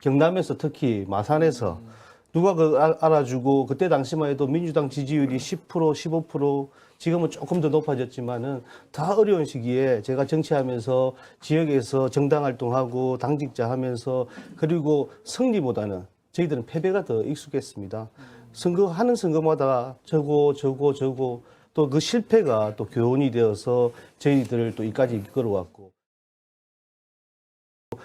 경남에서 특히 마산에서 누가 그 알- 알아주고 그때 당시만 해도 민주당 지지율이 10% 15% 지금은 조금 더 높아졌지만은 다 어려운 시기에 제가 정치하면서 지역에서 정당 활동하고 당직자 하면서 그리고 승리보다는 저희들은 패배가 더 익숙했습니다. 선거하는 선거마다 저고 저고 저고 또그 실패가 또 교훈이 되어서 저희들을 또 이까지 이끌어왔고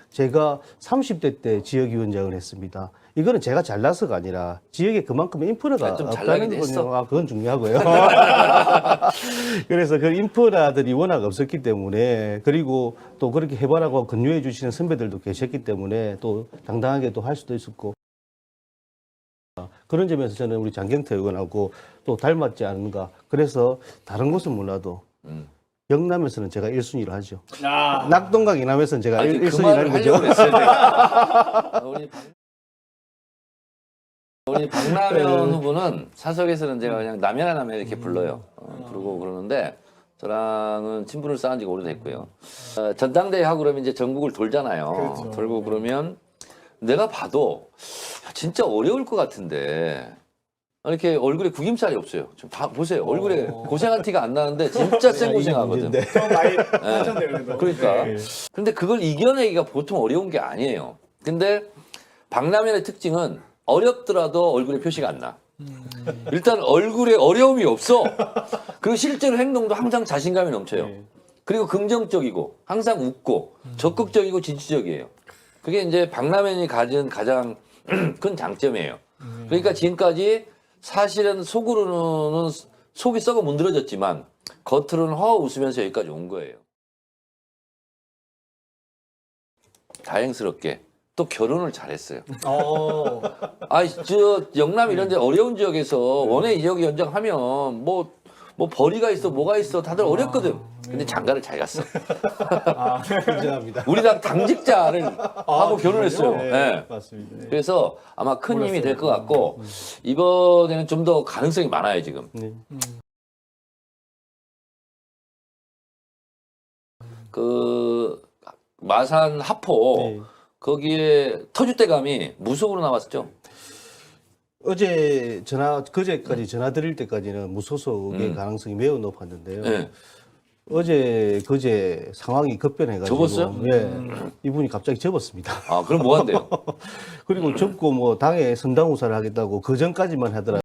제가 30대 때 지역위원장을 했습니다. 이거는 제가 잘나서가 아니라 지역에 그만큼 인프라가 아, 좀 없다는 했어. 거요. 아, 그건 중요하고요. 그래서 그 인프라들이 워낙 없었기 때문에 그리고 또 그렇게 해봐라고 권유해 주시는 선배들도 계셨기 때문에 또 당당하게 또 할 수도 있었고 그런 점에서 저는 우리 장경태 의원하고 또 닮았지 않은가. 그래서 다른 곳은 몰라도 음. 영남에서는 제가 1순위를 하죠. 아, 낙동강 이남에서는 제가 아니, 1, 그 1순위를 말을 하는 거죠. 하려고 했어요. 내가. 우리 박, 우리 박남현 네. 후보는 사석에서는 제가 그냥 남현아 남현 이렇게 불러요. 어, 부르고 그러는데 저랑은 친분을 쌓은 지가 오래됐고요. 어, 전당대회 하고 그러면 이제 전국을 돌잖아요. 그렇죠. 돌고 그러면 내가 봐도 야, 진짜 어려울 것 같은데 이렇게 얼굴에 구김살이 없어요. 좀 봐, 보세요. 얼굴에 고생한 티가 안 나는데 진짜 쌩 고생하거든. 문제인데. 좀 많이 하셨네요, 그래도. 그러니까. 네. 근데 그걸 이겨내기가 보통 어려운 게 아니에요. 근데 박남현의 특징은 어렵더라도 얼굴에 표시가 안 나. 일단 얼굴에 어려움이 없어. 그리고 실제로 행동도 항상 자신감이 넘쳐요. 네. 그리고 긍정적이고 항상 웃고 적극적이고 진취적이에요. 그게 이제 박남현이 가진 가장 큰 장점이에요. 그러니까 지금까지 사실은 속으로는 속이 썩어 문드러졌지만 겉으로는 허 웃으면서 여기까지 온 거예요. 다행스럽게 또 결혼을 잘했어요. 어, 아, 저 영남 이런 데 어려운 지역에서 원외 지역 연장하면 뭐, 뭐 벌이가 있어, 뭐가 있어, 다들 어렵거든. 근데 장가를 잘 갔어. 아, 인정합니다. 우리 당 당직자를 하고 결혼했어요. 네, 예. 맞습니다. 네. 그래서 아마 큰 힘이 될 것 같고 이번에는 좀 더 가능성이 많아요 지금. 네. 그 마산 하포 네. 거기에 터줏대감이 무속으로 나왔죠. 어제 전화 그제까지 전화 드릴 때까지는 무소속의 음. 가능성이 매우 높았는데요. 네. 어제 그제 상황이 급변해가지고 접었어요? 예, 이분이 갑자기 접었습니다. 아 그럼 뭐 한대요? 그리고 접고 뭐 당에 선당우사를 하겠다고 그 전까지만 하더라도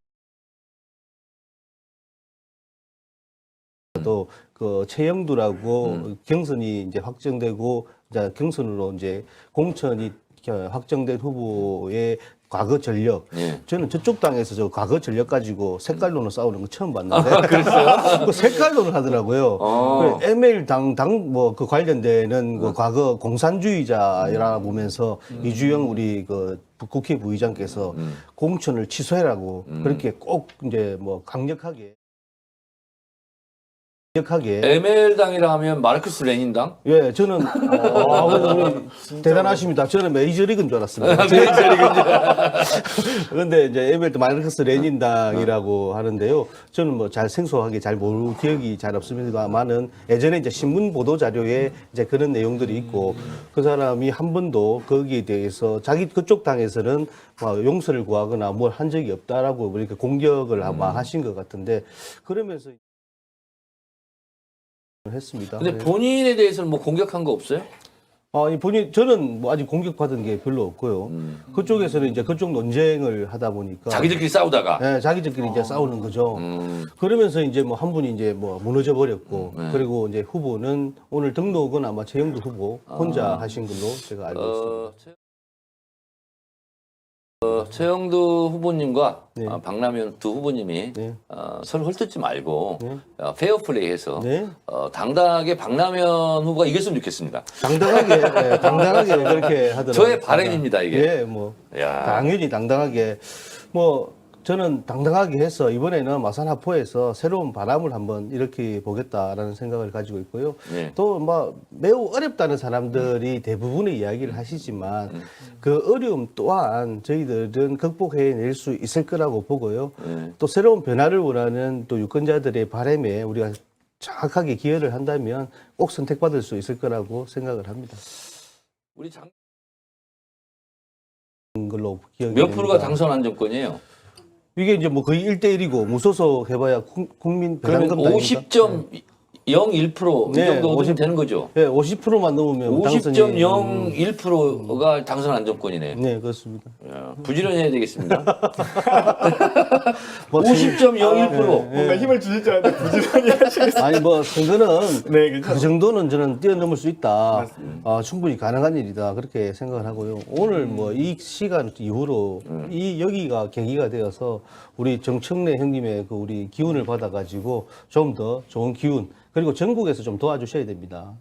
그 최영두라고 경선이 이제 확정되고 이제 경선으로 이제 공천이 확정된 후보의 과거 전력 예. 저는 저쪽 당에서 저 과거 전력 가지고 색깔론을 싸우는 거 처음 봤는데. 그랬어요? 그 색깔론을 하더라고요. 어. 그 ML 당, 당, 뭐, 그 관련되는 그 과거 공산주의자라 보면서 이주영 우리 그 국회 부의장께서 공천을 취소해라고 그렇게 꼭 이제 뭐 강력하게. 강력하게. ML당이라 하면 마르크스 레닌당? 예, 저는, 아, 우리 대단하십니다. 저는 메이저리그인 줄 알았습니다. 그런데 이제 에벨트 마르크스 레닌당이라고 하는데요. 저는 뭐 잘 생소하게 잘 모르고 기억이 잘 없습니다만은 예전에 이제 신문 보도 자료에 이제 그런 내용들이 있고 그 사람이 한 번도 거기에 대해서 자기 그쪽 당에서는 뭐 용서를 구하거나 뭘 한 적이 없다라고 이렇게 공격을 아마 하신 것 같은데 그러면서 했습니다. 근데 네. 본인에 대해서는 뭐 공격한 거 없어요? 아, 이 본인 저는 뭐 아직 공격받은 게 별로 없고요. 그쪽에서는 이제 그쪽 논쟁을 하다 보니까 자기들끼리 싸우다가. 네, 자기들끼리 이제 싸우는 거죠. 음, 그러면서 이제 뭐 한 분이 이제 뭐 무너져 버렸고 네. 그리고 이제 후보는 오늘 등록은 아마 최영두 후보 혼자 하신 걸로 제가 알고 있습니다. 어, 최, 어, 최영두 후보님과 네. 아, 박남현 두 후보님이 네. 어, 서로 헐뜯지 말고 네. 어, 페어플레이해서 네. 어, 당당하게 박남현 후보가 이겼으면 좋겠습니다. 당당하게 예, 당당하게 그렇게 하더라고요. 저의 바람입니다, 이게. 예, 뭐 야. 당연히 당당하게 뭐 저는 당당하게 해서 이번에는 마산 하포에서 새로운 바람을 한번 이렇게 보겠다라는 생각을 가지고 있고요. 네. 또뭐 매우 어렵다는 사람들이 대부분의 이야기를 하시지만 그 어려움 또한 저희들은 극복해 낼 수 있을 거라고 보고요. 네. 또 새로운 변화를 원하는 또 유권자들의 바람에 우리가 정확하게 기여를 한다면 꼭 선택받을 수 있을 거라고 생각을 합니다. 우리 장 걸로 기억이 몇 프로가 됩니다. 당선 안정권이에요? 이게 이제 뭐 거의 1대1이고 무소속 해봐야 국- 국민 그러면 배당금 당입니다. 50.01%이 네, 정도 50 되는 거죠. 예, 50%만 넘으면 당선이 50.01%가 당선 안정권이네. 네, 그렇습니다. 야, 부지런해야 되겠습니다. 뭐 50.01%. 뭔가 힘을 주실 줄 알았는데 부지런히 하시겠어요. 아니 뭐 선거는 네, 그렇죠. 그 정도는 저는 뛰어넘을 수 있다. 아, 충분히 가능한 일이다. 그렇게 생각을 하고요. 오늘 뭐 이 시간 이후로 이 여기가 계기가 되어서 우리 정청래 형님의 그 우리 기운을 받아가지고 좀 더 좋은 기운 그리고 전국에서 좀 도와주셔야 됩니다.